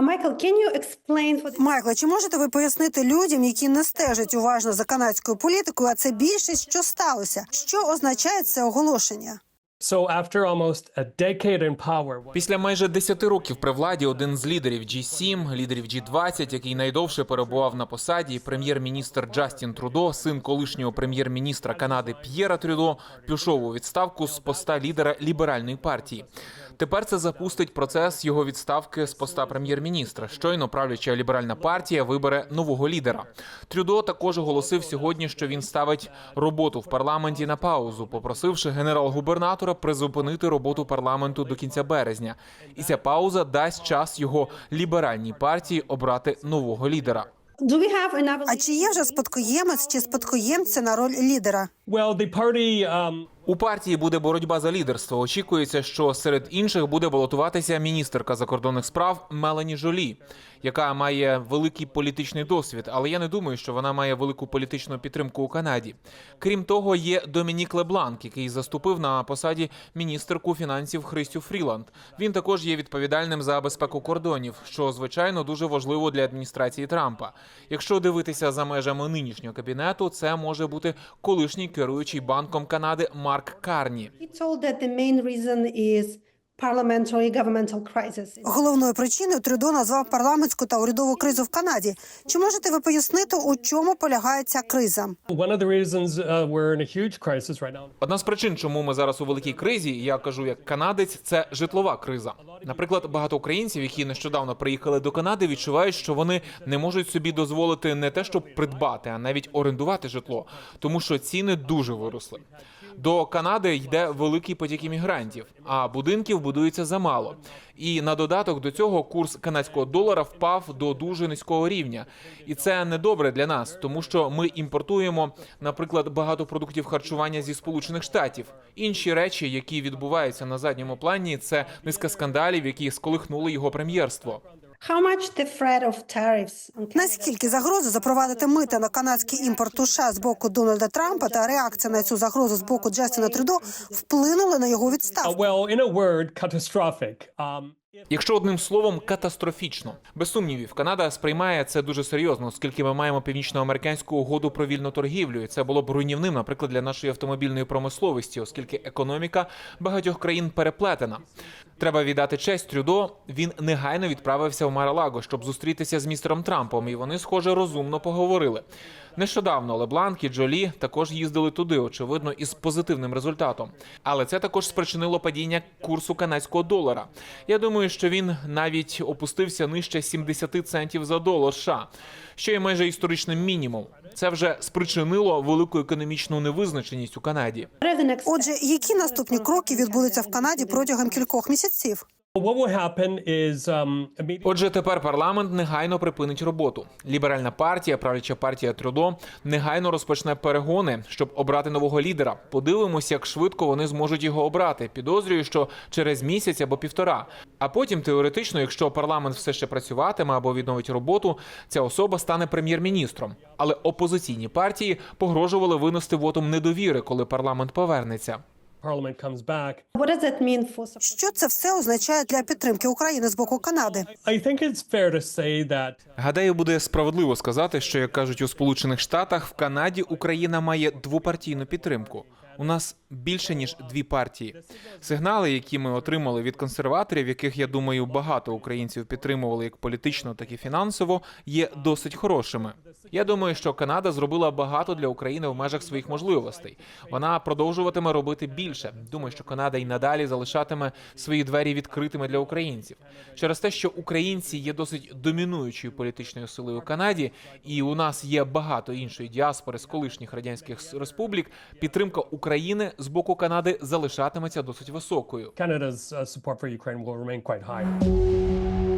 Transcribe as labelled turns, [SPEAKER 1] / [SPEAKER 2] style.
[SPEAKER 1] Michael, can you
[SPEAKER 2] чи можете ви пояснити людям, які не стежать уважно за канадською політикою, а це більшість, що сталося? Що означає це оголошення?
[SPEAKER 3] Після майже 10 років при владі один з лідерів G7, лідерів G20, який найдовше перебував на посаді, прем'єр-міністр Джастін Трудо, син колишнього прем'єр-міністра Канади П'єра Трюдо, пішов у відставку з поста лідера ліберальної партії. Тепер це запустить процес його відставки з поста прем'єр-міністра. Щойно правляча ліберальна партія вибере нового лідера. Трюдо також оголосив сьогодні, що він ставить роботу в парламенті на паузу, попросивши генерал-губернатора призупинити роботу парламенту до кінця березня. І ця пауза дасть час його ліберальній партії обрати нового лідера.
[SPEAKER 2] А чи є вже спадкоємець чи спадкоємця на роль лідера?
[SPEAKER 3] У партії буде боротьба за лідерство. Очікується, що серед інших буде балотуватися міністерка закордонних справ Мелані Жолі, яка має великий політичний досвід, але я не думаю, що вона має велику політичну підтримку у Канаді. Крім того, є Домінік Лебланк, який заступив на посаді міністерку фінансів Христю Фріланд. Він також є відповідальним за безпеку кордонів, що звичайно дуже важливо для адміністрації Трампа. Якщо дивитися за межами нинішнього кабінету, це може бути колишній керуючий банком Канади Марк Карні.
[SPEAKER 2] Головною причиною Трюдо назвав парламентську та урядову кризу в Канаді. Чи можете ви пояснити, у чому полягає ця криза?
[SPEAKER 4] one of the reasons uh, we're in a huge crisis right now.
[SPEAKER 3] Одна з причин, чому ми зараз у великій кризі, я кажу як канадець, це житлова криза. Наприклад, багато українців, які нещодавно приїхали до Канади, відчувають, що вони не можуть собі дозволити не те, щоб придбати, а навіть орендувати житло, тому що ціни дуже виросли. До Канади йде великий потік іммігрантів, а будинків будується замало. І на додаток до цього курс канадського долара впав до дуже низького рівня, і це не добре для нас, тому що ми імпортуємо, наприклад, багато продуктів харчування зі сполучених штатів. Інші речі, які відбуваються на задньому плані, це низка скандалів, які сколихнули його прем'єрство.
[SPEAKER 1] How much the threat of tariffs on Canada
[SPEAKER 2] Наскільки загроза запровадити мита на канадський імпорт США з боку Дональда Трампа та реакція на цю загрозу з боку Джастіна Трюдо вплинули на його відставку?
[SPEAKER 3] Якщо одним словом, катастрофічно. Без сумнівів, Канада сприймає це дуже серйозно, оскільки ми маємо північноамериканську угоду про вільну торгівлю. І це було б руйнівним, наприклад, для нашої автомобільної промисловості, оскільки економіка багатьох країн переплетена. Треба віддати честь Трюдо. Він негайно відправився в Маралаго, щоб зустрітися з містером Трампом, і вони, схоже, розумно поговорили. Нещодавно Лебланк і Джолі також їздили туди, очевидно, із позитивним результатом. Але це також спричинило падіння курсу канадського долара. Я думаю, що він навіть опустився нижче 70 центів за долар США, що є майже історичним мінімум. Це вже спричинило велику економічну невизначеність у Канаді.
[SPEAKER 2] Отже, які наступні кроки відбудуться в Канаді протягом кількох місяців?
[SPEAKER 4] Um.
[SPEAKER 3] Отже, тепер парламент негайно припинить роботу. Ліберальна партія, правляча партія Трюдо, негайно розпочне перегони, щоб обрати нового лідера. Подивимося, як швидко вони зможуть його обрати. Підозрюю, що через місяць або півтора. А потім, теоретично, якщо парламент все ще працюватиме або відновить роботу, ця особа стане прем'єр-міністром. Але опозиційні партії погрожували винести вотом недовіри, коли парламент повернеться.
[SPEAKER 4] Parliament comes back.
[SPEAKER 1] what does that mean for?
[SPEAKER 2] Що це все означає для підтримки України з боку Канади?
[SPEAKER 4] I think it's fair to say that
[SPEAKER 3] Гадаю, буде справедливо сказати, що як кажуть у Сполучених Штатах, в Канаді Україна має двопартійну підтримку. У нас більше ніж дві партії. Сигнали, які ми отримали від консерваторів, яких я думаю багато українців підтримували як політично, так і фінансово, є досить хорошими. Я думаю, що Канада зробила багато для України в межах своїх можливостей. Вона продовжуватиме робити більше. Думаю, що Канада і надалі залишатиме свої двері відкритими для українців через те, що українці є досить домінуючою політичною силою у Канаді, і у нас є багато іншої діаспори з колишніх радянських республік. Підтримка України з боку Канади залишатиметься досить високою.
[SPEAKER 4] Canada's uh, support for Ukraine will remain quite high.